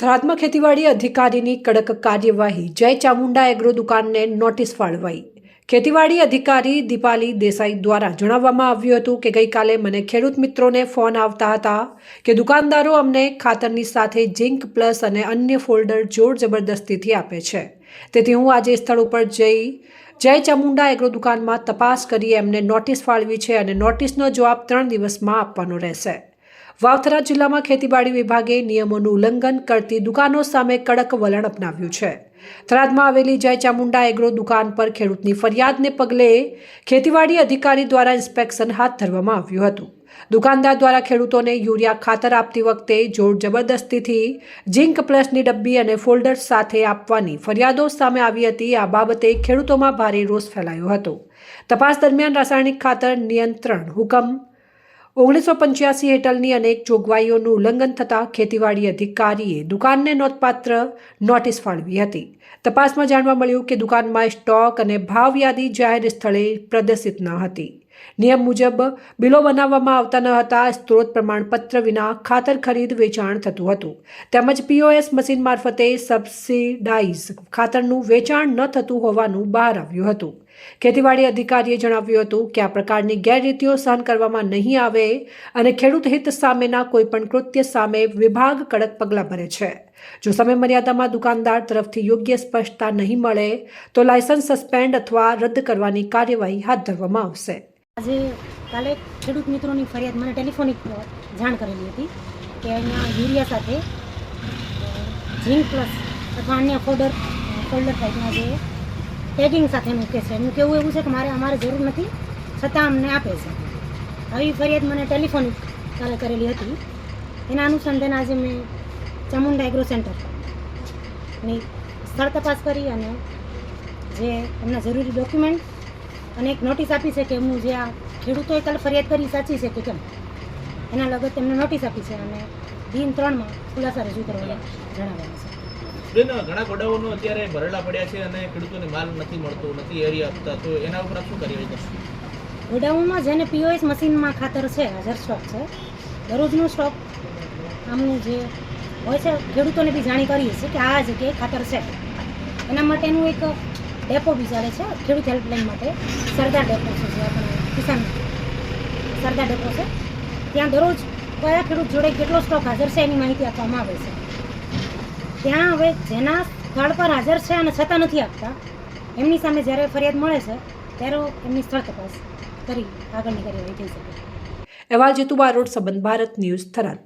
થરાદમાં ખેતીવાડી અધિકારીની કડક કાર્યવાહી. જય ચામુંડા એગ્રો દુકાનને નોટિસ ફાળવાઈ. ખેતીવાડી અધિકારી દીપાલી દેસાઈ દ્વારા જણાવવામાં આવ્યું હતું કે ગઈકાલે મને ખેડૂત મિત્રોને ફોન આવતા હતા કે દુકાનદારો અમને ખાતરની સાથે ઝીંક પ્લસ અને અન્ય ફોલ્ડર જોર જબરદસ્તીથી આપે છે. તેથી હું આજે સ્થળ ઉપર જઈ જય ચામુંડા એગ્રો દુકાનમાં તપાસ કરી એમને નોટિસ ફાળવી છે અને નોટિસનો જવાબ ત્રણ દિવસમાં આપવાનો રહેશે. વાવથરા જિલ્લામાં ખેતીવાડી વિભાગે નિયમોનું ઉલ્લંઘન કરતી દુકાનો સામે કડક વલણ અપનાવ્યું છે. થરાદમાં આવેલી જય ચામુંડા એગ્રો દુકાન પર ખેડૂતની ફરિયાદને પગલે ખેતીવાડી અધિકારી દ્વારા ઇન્સ્પેક્શન હાથ ધરવામાં આવ્યું હતું. દુકાનદાર દ્વારા ખેડૂતોને યુરિયા ખાતર આપતી વખતે જોર જબરદસ્તીથી ઝીંક પ્લસની ડબ્બી અને ફોલ્ડર સાથે આપવાની ફરિયાદો સામે આવી હતી. આ બાબતે ખેડૂતોમાં ભારે રોષ ફેલાયો હતો. તપાસ દરમિયાન રાસાયણિક ખાતર નિયંત્રણ હુકમ ઓગણીસો પંચ્યાસી હેઠળની અનેક જોગવાઈઓનું ઉલ્લંઘન થતાં ખેતીવાડી અધિકારીએ દુકાનને નોંધપાત્ર નોટિસ ફાળવી હતી. તપાસમાં જાણવા મળ્યું કે દુકાનમાં સ્ટોક અને ભાવ યાદી જાહેર સ્થળે પ્રદર્શિત ન હતી. નિયમ મુજબ, બિલો બનાવવામાં આવતા ન હતા, સ્ત્રોત પ્રમાણપત્ર વિના ખાતર ખરીદ વેચાણ થતું હતું. તેમજ પીઓએસ મશીન મારફતે સબસિડાઇઝ ખાતરનું વેચાણ ન થતું હોવાનું બહાર આવ્યું હતું. ખેતીવાડી અધિકારીએ જણાવ્યું હતું કે, આ પ્રકારની ગેરરીતિઓ સહન કરવામાં નહીં આવે અને ખેડૂત હિત સામેના કોઈપણ કૃત્ય સામે વિભાગ કડક પગલાં ભરે છે. જો સમય મર્યાદામાં દુકાનદાર તરફથી યોગ્ય સ્પષ્ટતા નહીં મળે, તો લાયસન્સ સસ્પેન્ડ અથવા રદ કરવાની કાર્યવાહી હાથ ધરવામાં આવશે. આજે કાલે ખેડૂત મિત્રોની ફરિયાદ મને ટેલિફોનિક જાણ કરેલી હતી કે અહીંયા યુરિયા સાથે ઝીંક પ્લસ અથવા અન્ય ફોલ્ડર ફોલ્ડર ટાઈપના જે ટેગિંગ સાથે મૂકે છે, એનું કેવું એવું છે કે મારે અમારે જરૂર નથી, છતાં અમને આપે છે. આવી ફરિયાદ મને ટેલિફોનિક કાલે કરેલી હતી. એના અનુસંધાને આજે મેં ચામુંડા એગ્રો સેન્ટરની સ્થળ તપાસ કરી અને જે એમના જરૂરી ડોક્યુમેન્ટ અને એક નોટિસ આપી છે કે એમનું જે આ ખેડૂતોએ કાલે ફરિયાદ કરી સાચી છે કે કેમ? એના લગત તેમને નોટિસ આપી છે અને દિન ત્રણમાં ખુલાસા રજૂ કરવાનું જણાવ્યા છે. બેન ઘણા ગોડાઉનો અત્યારે ભરેલા પડ્યા છે અને ખેડૂતોને માલ નથી મળતો નથી એરી આપતા તો એના ઉપર શું કાર્યવાહી કરશો? ગોડાઉનમાં જેને પીઓએસ મશીનમાં ખાતર છે હાજર સ્ટોક છે દરરોજનો સ્ટોક આમનું જે હોય છે ખેડૂતોને બી જાણી કરીએ છીએ કે આ જગ્યાએ ખાતર છે. એના માટેનું એક ડેપો બી ચાલે છે, ખેડૂત હેલ્પલાઇન માટે સરદાર ડેપો છે જે આપણે કિસાન સરદાર ડેપો છે. ત્યાં દરરોજ કયા ખેડૂત જોડે કેટલો સ્ટોક હાજર છે એની માહિતી આપવામાં આવે છે. ત્યાં હવે જેના સ્થળ પર હાજર છે અને છતાં નથી આપતા, એમની સામે જ્યારે ફરિયાદ મળે છે, ત્યારે એમની સ્થળ તપાસ કરી, આગળની કાર્યવાહી થઈ શકે. અહેવાલ જેતુબા રોડ સંબંધ, ભારત ન્યૂઝ થરાદ.